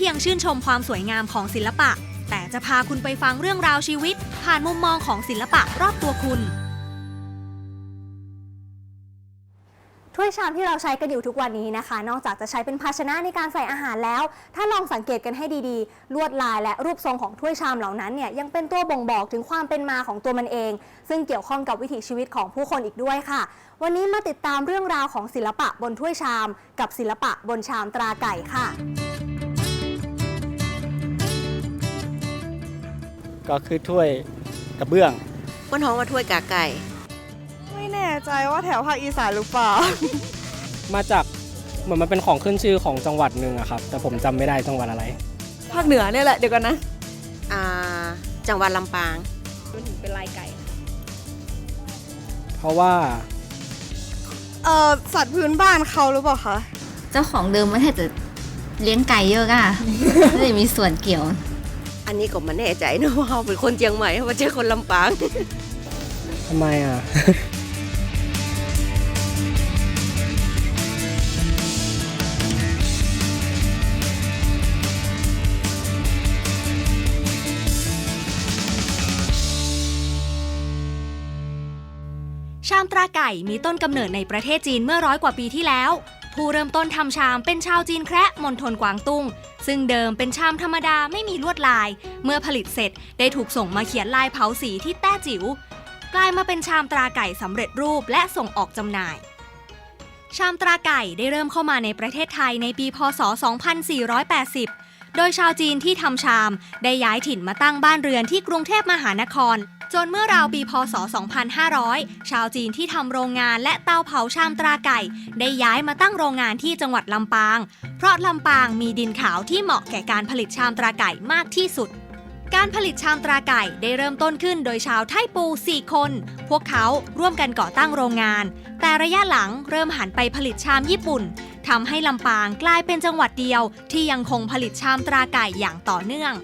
เพียงชื่นชมความสวยงามของศิลปะ แต่จะพาคุณไปฟังเรื่องราวชีวิต ผ่านมุมมองของศิลปะรอบตัวคุณ ถ้วยชามที่เราใช้กันอยู่ทุกวันนี้นะคะ นอกจากจะใช้เป็นภาชนะในการใส่อาหารแล้ว ถ้าลองสังเกตกันให้ดีๆ ลวดลายและรูปทรงของถ้วยชามเหล่านั้นเนี่ยยังเป็นตัวบ่งบอกถึงความเป็นมาของตัวมันเอง ซึ่งเกี่ยวข้องกับวิถีชีวิตของผู้คนอีกด้วยค่ะ วันนี้มาติดตามเรื่องราวของศิลปะบนถ้วยชาม กับศิลปะบนชามตราไก่ค่ะ ก็คือถ้วยกระเบื้องเปิ้นฮ้องว่าถ้วยกาไก่ ไม่แน่ใจว่าแถวภาคอีสานหรือเปล่า มาจากเหมือนมันเป็นของขึ้นชื่อของจังหวัดหนึ่งอะครับ แต่ผมจำไม่ได้จังหวัดอะไร ภาคเหนือเนี่ยแหละเดี๋ยวกันนะ อ่า จังหวัดลำปางเพราะว่าเอ่อสัตว์พื้นบ้านเขาหรือเปล่าคะ เจ้าของเดิมมันแทบจะเลี้ยงไก่เยอะอะไม่ได้มีส่วนเกี่ยว อันนี้ก็ไมาแน่ใจนะว่าเขาเป็นคนเชียงใหม่ว่าเจ้าคนลำปางทำไมอะชามตราไก่มีต้นกำเนิดในประเทศจีนเมื่อร้อยกว่าปีที่แล้ว ผู้เริ่มต้นทำชามเป็นชาวจีนแคระมณฑลกวางตุ้ง ซึ่งเดิมเป็นชามธรรมดาไม่มีลวดลาย เมื่อผลิตเสร็จได้ถูกส่งมาเขียนลายเผาสีที่แต้จิ๋วกลายมาเป็นชามตราไก่สำเร็จรูปและส่งออกจำหน่าย ชามตราไก่ได้เริ่มเข้ามาในประเทศไทยในปีพศ 2480 โดยชาวจีนที่ทำชาม ได้ย้ายถิ่นมาตั้งบ้านเรือนที่กรุงเทพมหานคร จนเมื่อราวปีพศ 2500 ชาวจีนที่ทำโรงงานและเตาเผาชามตราไก่ ได้ย้ายมาตั้งโรงงานที่จังหวัดลำปาง เพราะลำปางมีดินขาวที่เหมาะแก่การผลิตชามตราไก่มากที่สุดการผลิตชามตราไก่ได้เริ่มต้นขึ้นโดยชาวไทปู 4 คน พวกเขาร่วมกันก่อตั้งโรงงาน แต่ระยะหลังเริ่มหันไปผลิตชามญี่ปุ่น ทำให้ลำปางกลายเป็นจังหวัดเดียวที่ยังคงผลิตชามตราไก่อย่างต่อเนื่อง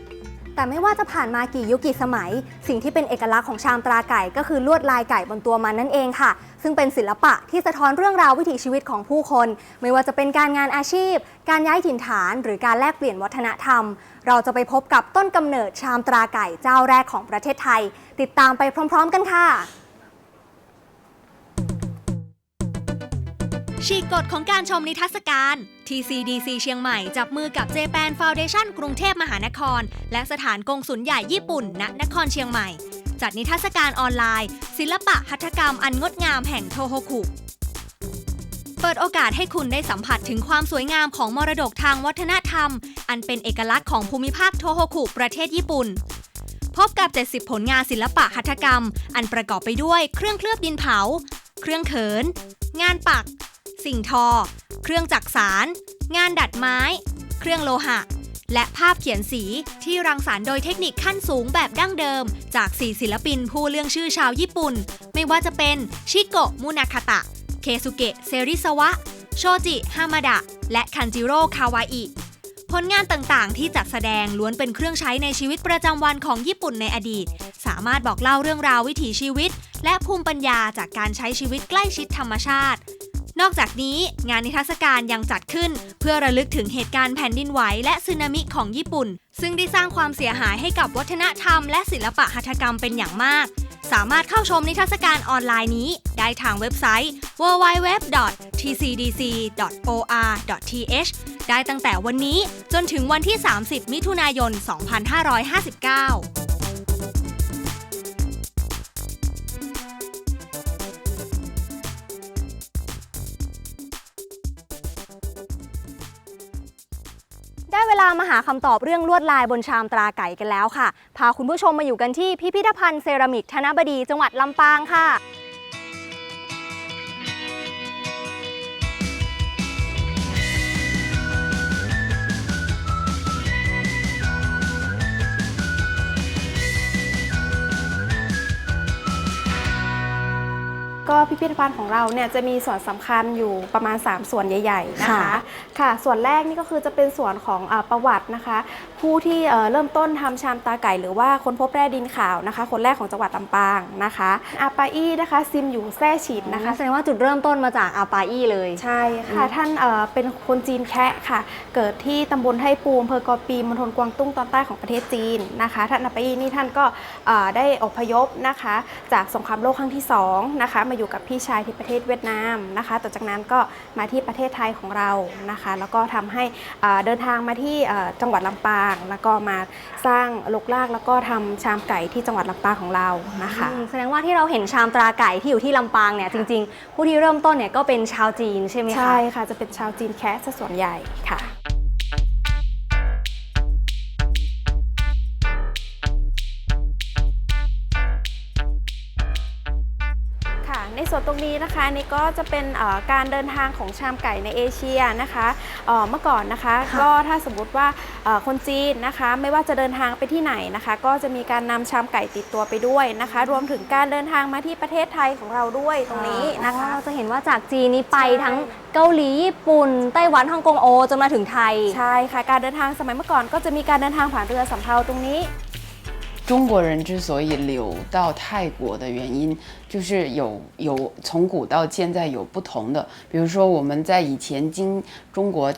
แต่ไม่ว่าจะผ่านมากี่ยุคกี่สมัย สิ่งที่เป็นเอกลักษณ์ของชามตราไก่ ก็คือลวดลายไก่บนตัวมันนั่นเองค่ะ ซึ่งเป็นศิลปะที่สะท้อนเรื่องราววิถีชีวิตของผู้คน ไม่ว่าจะเป็นการงานอาชีพ การย้ายถิ่นฐาน หรือการแลกเปลี่ยนวัฒนธรรม เราจะไปพบกับต้นกำเนิดชามตราไก่เจ้าแรกของประเทศไทย ติดตามไปพร้อม ๆ กันค่ะ ฉีกกฎของการชมนิทรรศการ TCDC เชียงใหม่จับมือกับ Japan Foundation กรุงเทพมหานคร และสถานกงสุลใหญ่ญี่ปุ่น ณ นครเชียงใหม่ จัดนิทรรศการออนไลน์ ศิลปะหัตถกรรมอันงดงามแห่งโทโฮคุเปิดโอกาสให้คุณได้สัมผัสถึงความสวยงามของมรดกทางวัฒนธรรม อันเป็นเอกลักษณ์ของภูมิภาคโทโฮคุประเทศญี่ปุ่น พบกับ 70 ผลงานศิลปะหัตถกรรม อันประกอบไปด้วยเครื่องเคลือบดินเผา เครื่องเขิน งานปัก สิ่งทอ เครื่องจักสาร งานดัดไม้ เครื่องโลหะ และภาพเขียนสีที่รังสรรค์โดยเทคนิคขั้นสูงแบบดั้งเดิม จาก4ศิลปินผู้เรื่องชื่อชาวญี่ปุ่น ไม่ว่าจะเป็นชิโกะมุนาคาตะ เคซุเกะเซริสวะ โชจิฮามาดะ และคันจิโร่คาวาอิผลงานต่างๆ ที่จัดแสดงล้วนเป็นเครื่องใช้ในชีวิตประจำวันของญี่ปุ่นในอดีต สามารถบอกเล่าเรื่องราววิถีชีวิต และภูมิปัญญาจากการใช้ชีวิตใกล้ชิดธรรมชาติ นอกจากนี้งานนิทรรศการยังจัดขึ้น เพื่อระลึกถึงเหตุการณ์แผ่นดินไหวและสึนามิของญี่ปุ่น ซึ่งได้สร้างความเสียหายให้กับวัฒนธรรมและศิลปะหัตถกรรมเป็นอย่างมาก สามารถเข้าชมนิทรรศการออนไลน์นี้ ได้ทางเว็บไซต์ www.tcdc.or.th ได้ตั้งแต่วันนี้จนถึงวันที่ 30 มิถุนายน 2559 วลามาหาคำตอบเรื่องลวดลายบนชามตราไก่กันแล้วค่ะ พาคุณผู้ชมมาอยู่กันที่พิพิธภัณฑ์เซรามิกธนบดีจังหวัดลำปางค่ะ ก็พิพิพิธภัณฑ์ของเราเนี่ยจะมีส่วนสำคัญอยู่ประมาณ 3 ส่วนใหญ่ ๆ นะคะค่ะค่ะ ส่วนแรกนี่ก็คือจะเป็นส่วนของอาประวัตินะคะ ผู้ที่เอ่อเริ่มต้นทำชามตาไก่ หรือว่าคนพบแร่ดินขาวนะคะ คนแรกของจังหวัดลำปางนะคะอาปาอี้นะคะซิมอยู่แซ่ฉีดนะนะคะคะแสดงว่าจุดเริ่มต้นมาจากอาปาอี้เลยใช่ค่ะ ท่านเอ่อเป็นคนจีนแคะค่ะ เกิดที่ตำบลไทปูอำเภอกอปีมณฑลกวางตุ้งตอนใต้ของประเทศจีนนะคะท่านอาปาอี้นี่ท่านก็เอ่อได้อพยพนะคะ จากสงครามโลกครั้งที่สองนะคะมาอยู่กับพี่ชายที่ประเทศเวียดนามนะคะต่อจากนั้นก็มาที่ประเทศไทยของเรานะคะ แล้วก็ทำให้เอ่อเดินทางมาที่เอ่อจังหวัดลำปางแล้วก็มาสร้างลกลากแล้วก็ทำชามไก่ที่จังหวัดลำปางของเรานะคะอืมแสดงว่าที่เราเห็นชามตราไก่ที่อยู่ที่ลำปางเนี่ยจริง ๆ ผู้ที่เริ่มต้นเนี่ยก็เป็นชาวจีนใช่ไหมคะใช่ค่ะจะเป็นชาวจีนแคะซะส่วนใหญ่ค่ะ ส่วนตรงนี้นะคะอันนี่ก็จะเป็นเอ่อการเดินทางของชามไก่ในเอเชียนะคะเอ่อเมื่อก่อนนะคะค่ะก็ถ้าสมมติว่าเอ่อคนจีนนะคะไม่ว่าจะเดินทางไปที่ไหนนะคะ ก็จะมีการนำชามไก่ติดตัวไปด้วยนะคะ รวมถึงการเดินทางมาที่ประเทศไทยของเราด้วยตรงนี้นะคะอ๋อเราจะเห็นว่าจากจีนนี้ไปใช่ทั้งเกาหลีญี่ปุ่นไต้หวันฮ่องกงโอจนมาถึงไทย ใช่ค่ะ การเดินทางสมัยเมื่อก่อนก็จะมีการเดินทางผ่านเรือสำเภาตรงนี้ 中国人之所以流到泰国的原因，就是有有从古到现在有不同的。比如说我们在以前经中国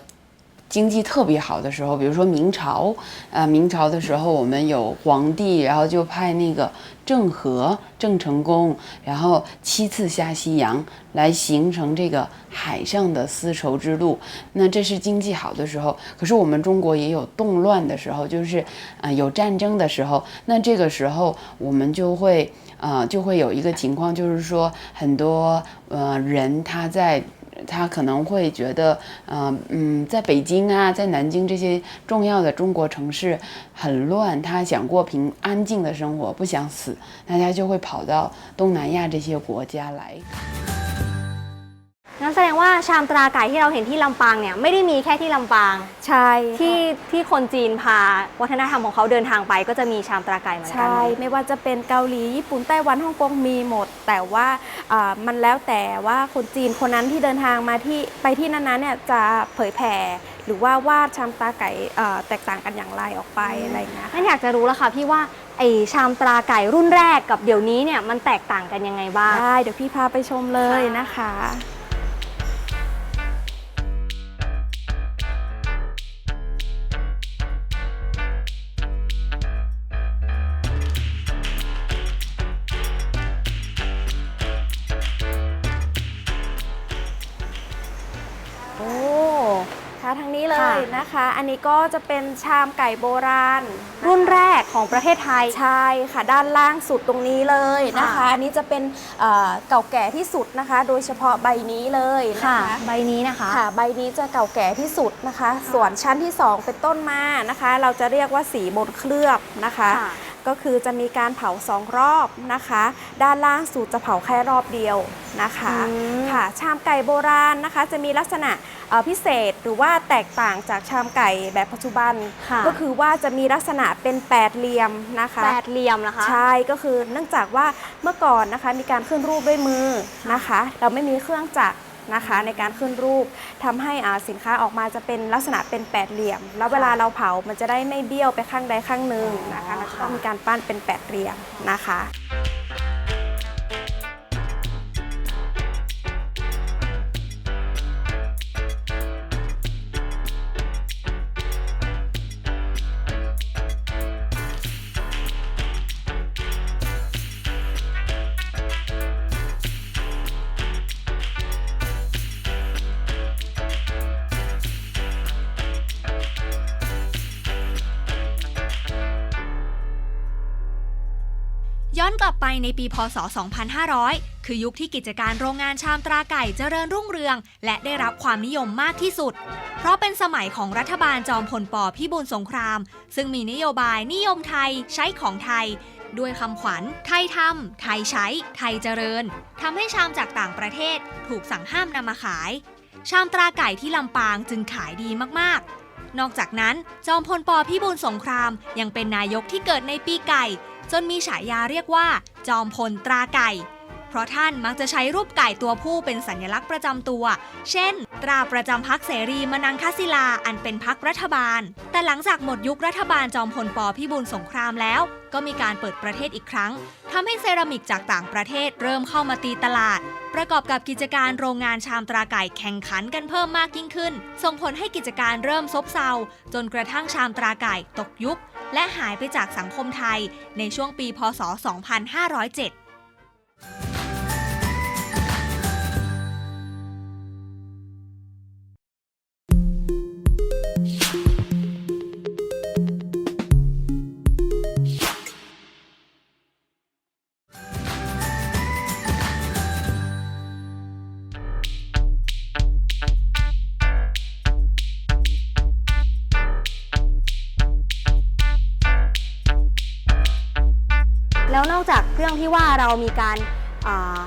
经济特别好的时候，比如说明朝，呃，明朝的时候我们有皇帝，然后就派那个郑和、郑成功，然后七次下西洋，来形成这个海上的丝绸之路。那这是经济好的时候，可是我们中国也有动乱的时候，就是呃有战争的时候，那这个时候我们就会呃就会有一个情况，就是说很多呃人他在。他可能会觉得，嗯，嗯，在北京啊，在南京这些重要的中国城市很乱，他想过平安静的生活，不想死，那他就会跑到东南亚这些国家来。 งั้นแสดงว่าชามตราไก่ที่เราเห็นที่ลำปางเนี่ยไม่ได้มีแค่ที่ลำปาง ใช่ค่ะที่ที่คนจีนพาวัฒนธรรมของเขาเดินทางไป ก็จะมีชามตราไก่เหมือนกัใช่ไม่ว่าจะเป็นเกาหลีญี่ปุ่นไต้หวันฮ่องกงมีหมด แต่ว่าอ่ามันแล้วแต่ว่าคนจีนคนนั้นที่เดินทางมาที่ไปที่นั้นๆเนี่ยจะเผยแผ่หรือว่าวาดชามตาไก่เอ่อแตกต่างกันอย่างไรออกไปอะไรอย่างเงี้ยค่ะ นั่นอยากจะรู้แล้วค่ะพี่ว่าไอชามตราไก่รุ่นแรกกับเดี๋ยวนี้เนี่ยมันแตกต่างกันยังไงบ้าง ได้เดี๋ยวพี่พาไปชมเลยนะคะ อันนี้ก็จะเป็นชามไก่โบราณนะคะรุ่นแรกของประเทศไทย ใช่ค่ะ ด้านล่างสุดตรงนี้เลยนะคะ ค่ะ อันนี้จะเป็นเอ่อเก่าแก่ที่สุดนะคะ โดยเฉพาะใบนี้เลยนะค่ะ คะ ใบนี้นะคะ ค่ะใบนี้จะเก่าแก่ที่สุดนะคะ ส่วนชั้นที่ 2 เป็นต้นมานะคะ เราจะเรียกว่าสีบนเคลือบนะคะ ค่ะ ก็คือจะมีการเผาสองรอบนะคะ ด้านล่างสุดจะเผาแค่รอบเดียวนะคะอืมค่ะชามไก่โบราณนะคะ จะมีลักษณะเอ่อพิเศษหรือว่าแตกต่างจากชามไก่แบบปัจจุบันค่ะก็คือว่าจะมีลักษณะเป็นแปดเหลี่ยมนะคะแปดเหลี่ยมนะคะใช่ก็คือเนื่องจากว่าเมื่อก่อนนะคะมีการขึ้นรูปด้วยมือนะคะ เราไม่มีเครื่องจักร นะคะในการขึ้นรูปทำให้อ่าสินค้าออกมาจะเป็นลักษณะเป็นแปดเหลี่ยม แล้วเวลาเราเผามันจะได้ไม่เบี้ยวไปข้างใดข้างหนึ่งนะคะเราจะต้องมีการปั้นเป็นแปดเหลี่ยมนะคะ ไปในปีพศ 2500 คือยุคที่กิจการโรงงานชามตราไก่เจริญรุ่งเรือง และได้รับความนิยมมากที่สุด เพราะเป็นสมัยของรัฐบาลจอมพลปพิบูลสงคราม ซึ่งมีนโยบายนิยมไทยใช้ของไทย ด้วยคำขวัญ ไทยทำไทยใช้ ไทยเจริญทำให้ชามจากต่างประเทศถูกสั่งห้ามนำมาขาย ชามตราไก่ที่ลำปางจึงขายดีมากๆ นอกจากนั้นจอมพลปพิบูลสงครามยังเป็นนายกที่เกิดในปีไก่ จนมีฉายาเรียกว่า จอมพลตราไก่ เพราะท่านมักจะใช้รูปไก่ตัวผู้เป็นสัญลักษณ์ประจำตัว เช่น ตราประจำพักเสรีมนังคศิลาอันเป็นพักรัฐบาล แต่หลังจากหมดยุครัฐบาลจอมพลปพิบูลสงครามแล้ว ก็มีการเปิดประเทศอีกครั้งทำให้เซรามิกจากต่างประเทศเริ่มเข้ามาตีตลาดประกอบกับกิจการโรงงานชามตราไก่แข่งขันกันเพิ่มมากยิ่งขึ้น ส่งผลให้กิจการเริ่มซบเซา จนกระทั่งชามตราไก่ตกยุค และหายไปจากสังคมไทยในช่วงปีพศ 2507 เรามีการอ่า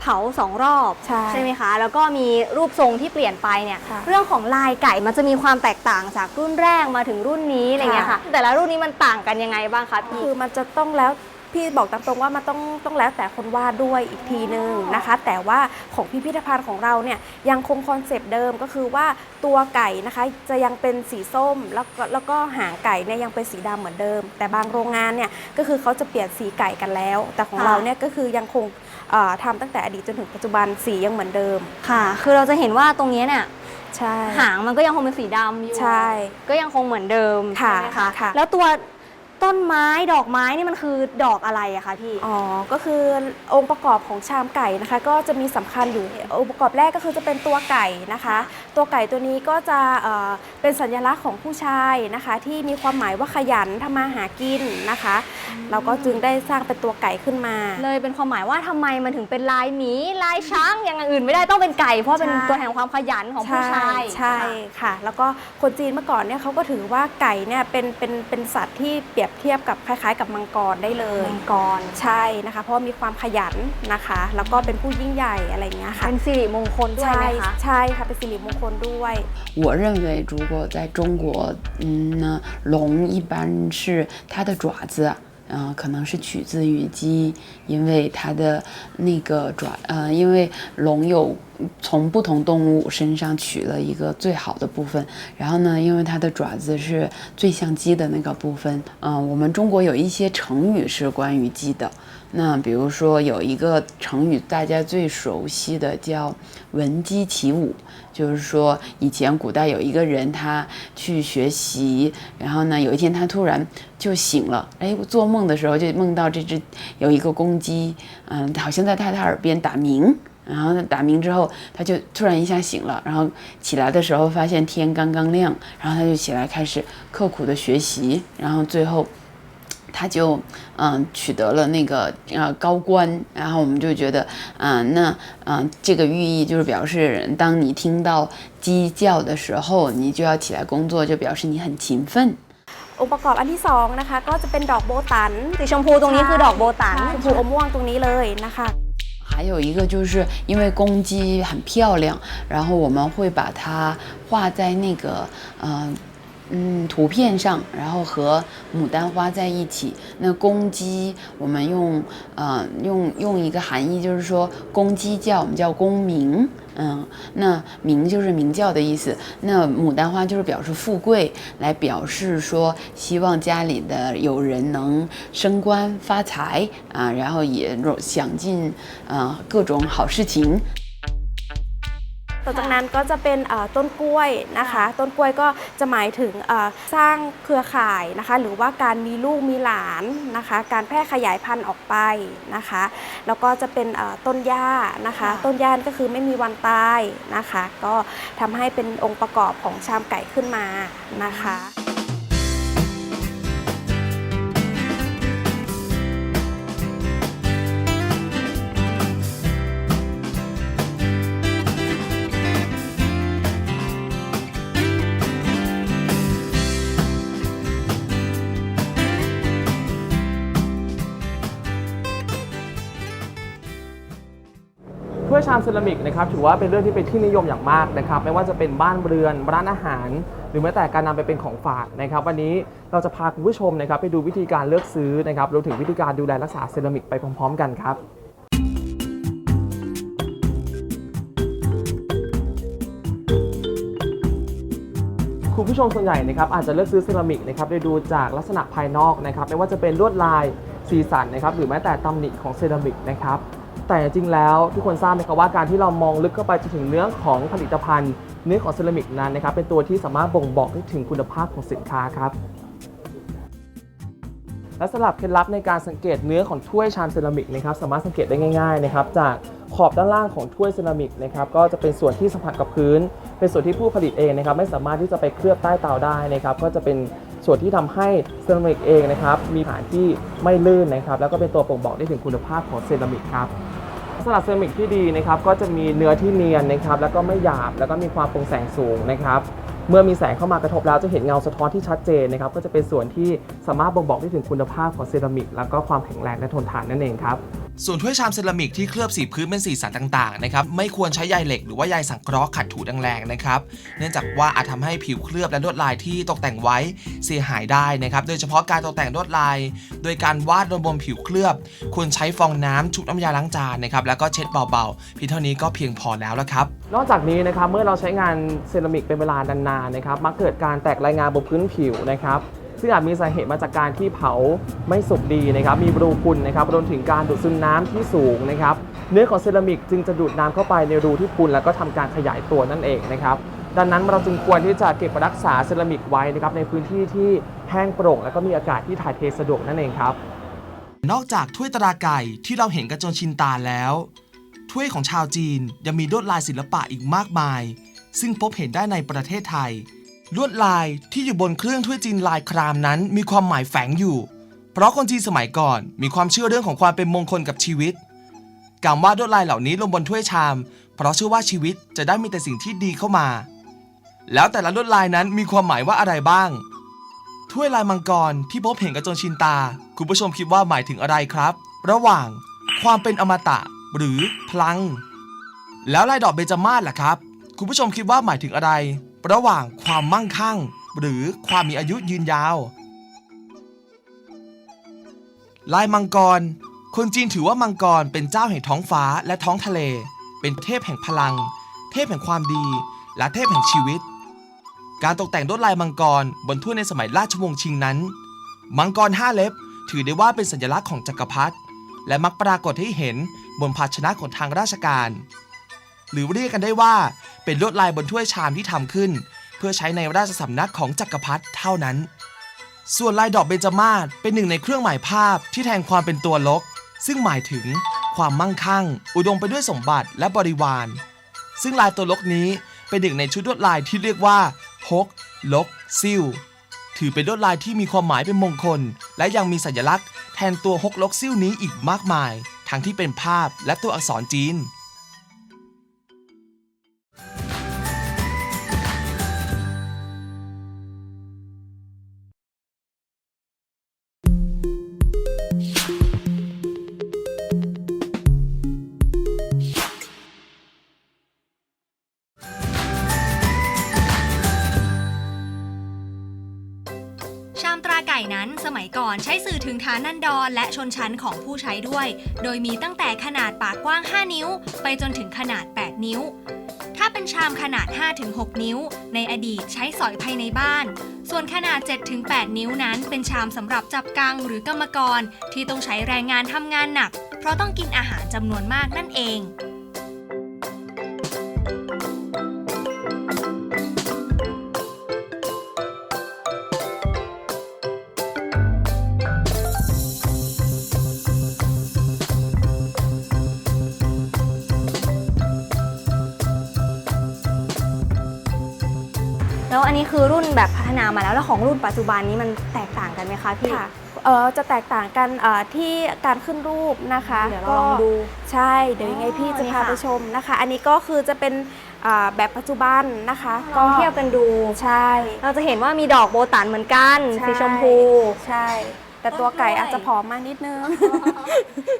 เผาสองรอบใช่ไหมคะ แล้วก็มีรูปทรงที่เปลี่ยนไปเนี่ยค่ะเรื่องของลายไก่มันจะมีความแตกต่างจากรุ่นแรกมาถึงรุ่นนี้อะไรเงี้ยค่ะค่ะแต่ละรุ่นนี้มันต่างกันยังไงบ้างคะพี่คือมันจะต้องแล้ว พี่บอกตามตรงว่ามันต้องต้องแล้วแต่คนวาดด้วยอีกทีหนึ่งนะคะ แต่ว่าของพิพิธภัณฑ์ของเราเนี่ยยังคงคอนเซปต์เดิมก็คือว่าตัวไก่นะคะจะยังเป็นสีส้มแล้วก็แล้วก็หางไก่เนี่ยยังเป็นสีดำเหมือนเดิม แต่บางโรงงานเนี่ยก็คือเขาจะเปลี่ยนสีไก่กันแล้ว แต่ของค่ะเราเนี่ยก็คือยังคงเอ่อทำตั้งแต่อดีตจนถึงปัจจุบันสียังเหมือนเดิมค่ะ คือเราจะเห็นว่าตรงเนี้ยเนี่ยใช่หางมันก็ยังคงเป็นสีดำอยู่ใช่ก็ยังคงเหมือนเดิมค่ะใช่ไหมคะค่ะแล้วตัว ต้นไม้ดอกไม้นี่มันคือดอกอะไรอะคะพี่ อ๋อ ก็คือองค์ประกอบของชามไก่นะคะ ก็จะมีสำคัญอยู่องค์ประกอบแรกก็คือจะเป็นตัวไก่นะคะ ตัวไก่ตัวนี้ก็จะเอ่อเป็นสัญลักษณ์ของผู้ชายนะคะ ที่มีความหมายว่าขยันทำมาหากินนะคะ เราก็จึงได้สร้างเป็นตัวไก่ขึ้นมา เลยเป็นความหมายว่าทำไมมันถึงเป็นลายหมีลายช้างอย่างอื่นไม่ได้ต้องเป็นไก่ เพราะเป็นใช่ ตัวแทนความขยันของผู้ชายใช่ค่ะ แล้วก็คนจีนเมื่อก่อนเนี่ยเขาก็ถือว่าไก่เนี่ยเป็นเป็นเป็นสัตว์ที่เปรียบเทียบกับคล้ายๆ กับมังกรได้เลย มังกร ใช่นะคะ เพราะว่ามีความขยันนะคะ แล้วก็เป็นผู้ยิ่งใหญ่อะไรอย่างเงี้ยค่ะ เป็นสิริมงคลด้วย ใช่ ไหมคะ ใช่ค่ะเป็นสิริมงคลด้วย 我认为，如果在中国，嗯呢，龙一般是它的爪子，嗯、可能是取自于鸡，因为它的那个爪，呃，因为龙有 从不同动物身上取了一个最好的部分，然后呢，因为它的爪子是最像鸡的那个部分，嗯、我们中国有一些成语是关于鸡的。那比如说有一个成语大家最熟悉的叫“闻鸡起舞”，就是说以前古代有一个人他去学习，然后呢有一天他突然就醒了，哎，做梦的时候就梦到这只有一个公鸡，嗯，好像在他他耳边打鸣。然后呢，打鸣之后，他就突然一下醒了，然后起来的时候发现天刚刚亮，然后他就起来开始刻苦的学习，然后最后他就嗯取得了那个呃高官，然后我们就觉得嗯、那嗯、这个寓意就是表示，当你听到鸡叫的时候，你就要起来工作，就表示你很勤奋。 องค์ประกอบอันที่สองนะคะ ก็จะเป็นดอกโบตัน สีชมพูตรงนี้คือดอกโบตัน ชมพูอมม่วงตรงนี้เลยนะคะ 还有一个就是因为公鸡很漂亮，然后我们会把它画在那个嗯嗯图片上，然后和牡丹花在一起。那公鸡我们用呃用用一个含义，就是说公鸡叫我们叫公鸣。嗯，那鸣就是鸣叫的意思。那牡丹花就是表示富贵，来表示说希望家里的有人能升官发财啊，然后也想尽啊各种好事情。 ต่อจากนั้นก็จะเป็นเอ่อต้นกล้วยนะคะ ต้นกล้วยก็จะหมายถึงเอ่อสร้างเครือข่ายนะคะ หรือว่าการมีลูกมีหลานนะคะ การแพร่ขยายพันธุ์ออกไปนะคะ แล้วก็จะเป็นเอ่อต้นหญ้านะคะ ต้นหญ้าก็คือไม่มีวันตายนะคะ ก็ทำให้เป็นองค์ประกอบของชามไก่ขึ้นมานะคะามเซรามิกนะครับถือว่าเป็นเรื่องที่เป็นที่นิยมอย่างมากนะครับไม่ว่าจะเป็นบ้านเรือนร้านอาหาร หรือแม้แต่การนำไปเป็นของฝากนะครับ วันนี้เราจะพาคุณผู้ชมนะครับไปดูวิธีการเลือกซื้อนะครับรวมถึงวิธีการดูแลรักษาเซรามิกไปพร้อม ๆ กันครับคุณผู้ชมส่วนใหญ่นะครับอาจจะเลือกซื้อเซรามิกนะครับโดยดูจากลักษณะภายนอกนะครับไม่ว่าจะเป็นลวดลายสีสันนะครับหรือแม้แต่ตำหนิของเซรามิกนะครับ แต่จริงแล้วทุกคนทราบไหมครับว่าการที่เรามองลึกเข้าไปจนถึงเนื้อของผลิตภัณฑ์ เนื้อของเซรามิกนั้นนะครับเป็นตัวที่สามารถบ่งบอกได้ถึงคุณภาพของสินค้าครับและสำหรับเคล็ดลับในการสังเกตเนื้อของถ้วยชามเซรามิกนะครับสามารถสังเกตได้ง่ายๆนะครับจากขอบด้านล่างของถ้วยเซรามิกนะครับก็จะเป็นส่วนที่สัมผัสกับพื้น เป็นส่วนที่ผู้ผลิตเองนะครับไม่สามารถที่จะไปเคลือบใต้เตาได้นะครับก็จะเป็น ส่วนที่ทำให้เซรามิกเองนะครับมีฐานที่ไม่ลื่นนะครับแล้วก็เป็นตัวบ่งบอกได้ถึงคุณภาพของเซรามิกครับสลัดเซรามิกที่ดีนะครับก็จะมีเนื้อที่เนียนนะครับแล้วก็ไม่หยาบแล้วก็มีความโปร่งแสงสูงนะครับเมื่อมีแสงเข้ามากระทบแล้วจะเห็นเงาสะท้อนที่ชัดเจนนะครับก็จะเป็นส่วนที่สามารถบ่งบอกได้ถึงคุณภาพของเซรามิกแล้วก็ความแข็งแรงและทนทานนั่นเองครับ ส่วนถ้วยชามเซรามิกที่เคลือบสีพื้นเป็นสีสันต่างๆนะครับไม่ควรใช้ใยเหล็กหรือว่าใยสังเคราะห์ขัดถูแรงๆนะครับเนื่องจากว่าอาจทำให้ผิวเคลือบและลวดลายที่ตกแต่งไว้เสียหายได้นะครับโดยเฉพาะการตกแต่งลวดลาย โดยการวาดลงบนผิวเคลือบ ควรใช้ฟองน้ำชุบน้ำยาล้างจานนะครับแล้วก็เช็ดเบาๆเพียงเท่านี้ก็เพียงพอแล้วละครับนอกจากนี้นะครับเมื่อเราใช้งานเซรามิกเป็นเวลานานๆนะครับมักเกิดการแตกรายงานบนพื้นผิวนะครับ ซึ่งอาจมีสาเหตุมาจากการที่เผาไม่สุกดีนะครับมีรูพุนนะครับรวมถึงการดูดซึมน้ำที่สูงนะครับเนื้อของเซรามิกจึงจะดูดน้ำเข้าไปในรูที่พุนแล้วก็ทำการขยายตัวนั่นเองนะครับดังนั้นเราจึงควรที่จะเก็บรักษาเซรามิกไว้นะครับในพื้นที่ที่แห้งโปร่ง แล้วก็มีอากาศที่ถ่ายเทสะดวกนั่นเองครับ นอกจากถ้วยตราไก่ที่เราเห็นกันจนชินตาแล้ว ถ้วยของชาวจีนยังมีลวดลายศิลปะอีกมากมาย ซึ่งพบเห็นได้ในประเทศไทย ลวดลายที่อยู่บนเครื่องถ้วยจีนลายครามนั้นมีความหมายแฝงอยู่ เพราะคนจีนสมัยก่อนมีความเชื่อเรื่องของความเป็นมงคลกับชีวิต การวาดลวดลายเหล่านี้ลงบนถ้วยชาม เพราะเชื่อว่าชีวิตจะได้มีแต่สิ่งที่ดีเข้ามา แล้วแต่ละลวดลายนั้นมีความหมายว่าอะไรบ้าง ถ้วยลายมังกรที่พบเห็นกันจนชินตา คุณผู้ชมคิดว่าหมายถึงอะไรครับ ระหว่าง ความเป็นอมตะ หรือพลัง แล้วลายดอกเบญจมาศล่ะครับ คุณผู้ชมคิดว่าหมายถึงอะไร ระหว่างความมั่งคั่ง หรือความมีอายุยืนยาว ลายมังกร คนจีนถือว่ามังกรเป็นเจ้าแห่งท้องฟ้าและท้องทะเล เป็นเทพแห่งพลัง เทพแห่งความดี และเทพแห่งชีวิต การตกแต่งลวดลายมังกรบนถ้วยในสมัยราชวงศ์ชิงนั้น มังกรห้าเล็บ ถือได้ว่าเป็นสัญลักษณ์ของจักรพรรดิและมักปรากฏให้เห็นบนภาชนะของทางราชการ หรือเรียกกันได้ว่า เป็นลวดลายบนถ้วยชามที่ทำขึ้น เพื่อใช้ในราชสำนักของจักรพรรดิเท่านั้น ส่วนลายดอกเบญจมาศเป็นหนึ่งในเครื่องหมายภาพที่แทนความเป็นตัวลก ซึ่งหมายถึงความมั่งคั่ง อุดมไปด้วยสมบัติและบริวาร ซึ่งลายตัวลกนี้เป็นหนึ่งในชุดลวดลายที่เรียกว่าฮกลกซิ่วถือเป็นลวดลายที่มีความหมายเป็นมงคล และยังมีสัญลักษณ์แทนตัวฮกลกซิ่วนี้อีกมากมาย ทั้งที่เป็นภาพและตัวอักษรจีน ก่นั้นสมัยก่อนใช้สื่อถึงฐานันดรและชนชั้นของผู้ใช้ด้วย โดยมีตั้งแต่ขนาดปากกว้าง 5 นิ้ว ไปจนถึงขนาด 8 นิ้ว ถ้าเป็นชามขนาด 5-6 นิ้ว ในอดีตใช้สอยภายในบ้าน ส่วนขนาด 7-8 นิ้วนั้นเป็นชามสำหรับจับกังหรือกรรมกร ที่ต้องใช้แรงงานทำงานหนัก เพราะต้องกินอาหารจำนวนมากนั่นเอง แล้วอันนี้คือรุ่นแบบพัฒนามาแล้วแล้วของรุ่นปัจจุบันนี้มันแตกต่างกันไหมคะพี่ ค่ะเอ่อจะแตกต่างกันเอ่อที่การขึ้นรูปนะคะเดี๋ยวเราลองดูใช่เดี๋ยวยังไงพี่อ๋อจะนี่พาค่ะ ไปชมนะคะ อันนี้ก็คือจะเป็นอ่าแบบปัจจุบันนะคะลองเทียบกันดู ใช่ เราจะเห็นว่ามีดอกโบตันเหมือนกันใช่ สีชมพู ใช่ แต่ตัวไก่อาจจะผอมมากนิดนึง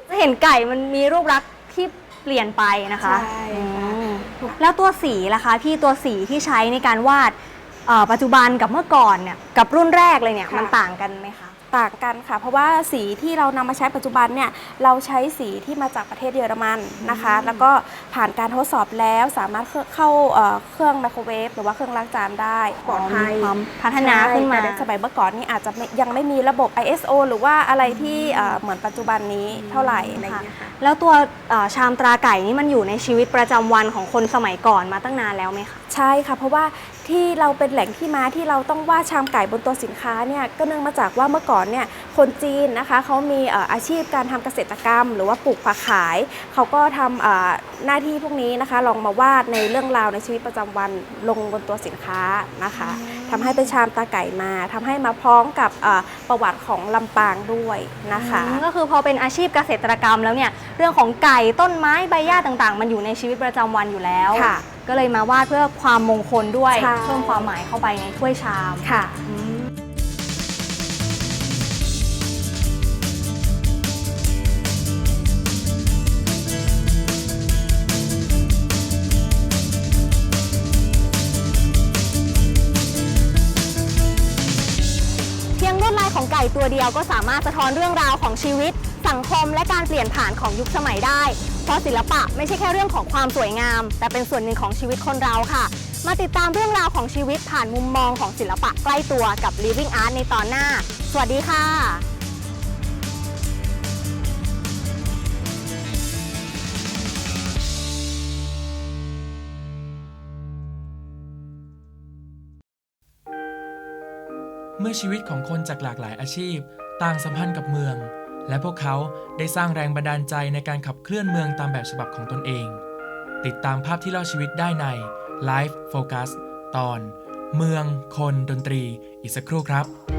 จะเห็นไก่มันมีรูปลักษณ์ที่เปลี่ยนไปนะคะใช่อืค่ะมแล้วตัวสีล่ะคะ พี่ตัวสีที่ใช้ในการวาดเอ่อ ปัจจุบันกับเมื่อก่อนเนี่ยกับรุ่นแรกเลยเนี่ยค่ะมันต่างกันไหมคะ ต่างกันค่ะ เพราะว่าสีที่เรานำมาใช้ปัจจุบันเนี่ยเราใช้สีที่มาจากประเทศเยอรมันนะคะ แล้วก็ผ่านการทดสอบแล้วสามารถเข้าเอ่อเครื่องไมโครเวฟหรือว่าเครื่องล้างจานได้ปลอดภัยมีความพัฒนาขึ้นมาใช่แต่ในสมัยเมื่อก่อนนี่อาจจะไม่ยังไม่มีระบบ ISO หรือว่าอะไรที่เอ่อเหมือนปัจจุบันนี้เท่าไหร่อะไรอย่างเงี้ยค่ะแล้วตัวเอ่อชามตราไก่นี่มันอยู่ในชีวิตประจำวันของคนสมัยก่อนมาตั้งนานแล้วไหมคะใช่ค่ะเพราะว่า ที่เราเป็นแหล่งที่มาที่เราต้องวาดชามไก่บนตัวสินค้าเนี่ยก็เนื่องมาจากว่าเมื่อก่อนเนี่ยคนจีนนะคะเขามีเอ่ออาชีพการทำเกษตรกรรม หรือว่าปลูกผักขาย เขาก็ทำเอ่อหน้าที่พวกนี้นะคะ ลองมาวาดในเรื่องราวในชีวิตประจำวันลงบนตัวสินค้านะคะทำให้เป็นชามตาไก่มาทำให้มาพร้อมกับเอ่อประวัติของลำปางด้วยนะคะอืมก็คือพอเป็นอาชีพเกษตรกรรมแล้วเนี่ยเรื่องของไก่ต้นไม้ใบหญ้าต่างๆ มันอยู่ในชีวิตประจำวันอยู่แล้วค่ะ ก็เลยมาวาดเพื่อความมงคลด้วยใช่ เพิ่มความหมายเข้าไปในถ้วยชามค่ะ อืมเพียงลวดลายของไก่ตัวเดียวก็สามารถสะท้อนเรื่องราวของชีวิต สังคมและการเปลี่ยนผ่านของยุคสมัยได้ เพราะศิลปะไม่ใช่แค่เรื่องของความสวยงาม แต่เป็นส่วนหนึ่งของชีวิตคนเราค่ะ มาติดตามเรื่องราวของชีวิตผ่านมุมมองของศิลปะใกล้ตัวกับ Living Art ในตอนหน้า สวัสดีค่ะเมื่อชีวิตของคนจากหลากหลายอาชีพ ต่างสัมพันธ์กับเมือง และพวกเขาได้สร้างแรงบันดาลใจในการขับเคลื่อนเมืองตามแบบฉบับของตนเอง ติดตามภาพที่เล่าชีวิตได้ใน Life Focus ตอน เมือง คน ดนตรี อีกสักครู่ครับ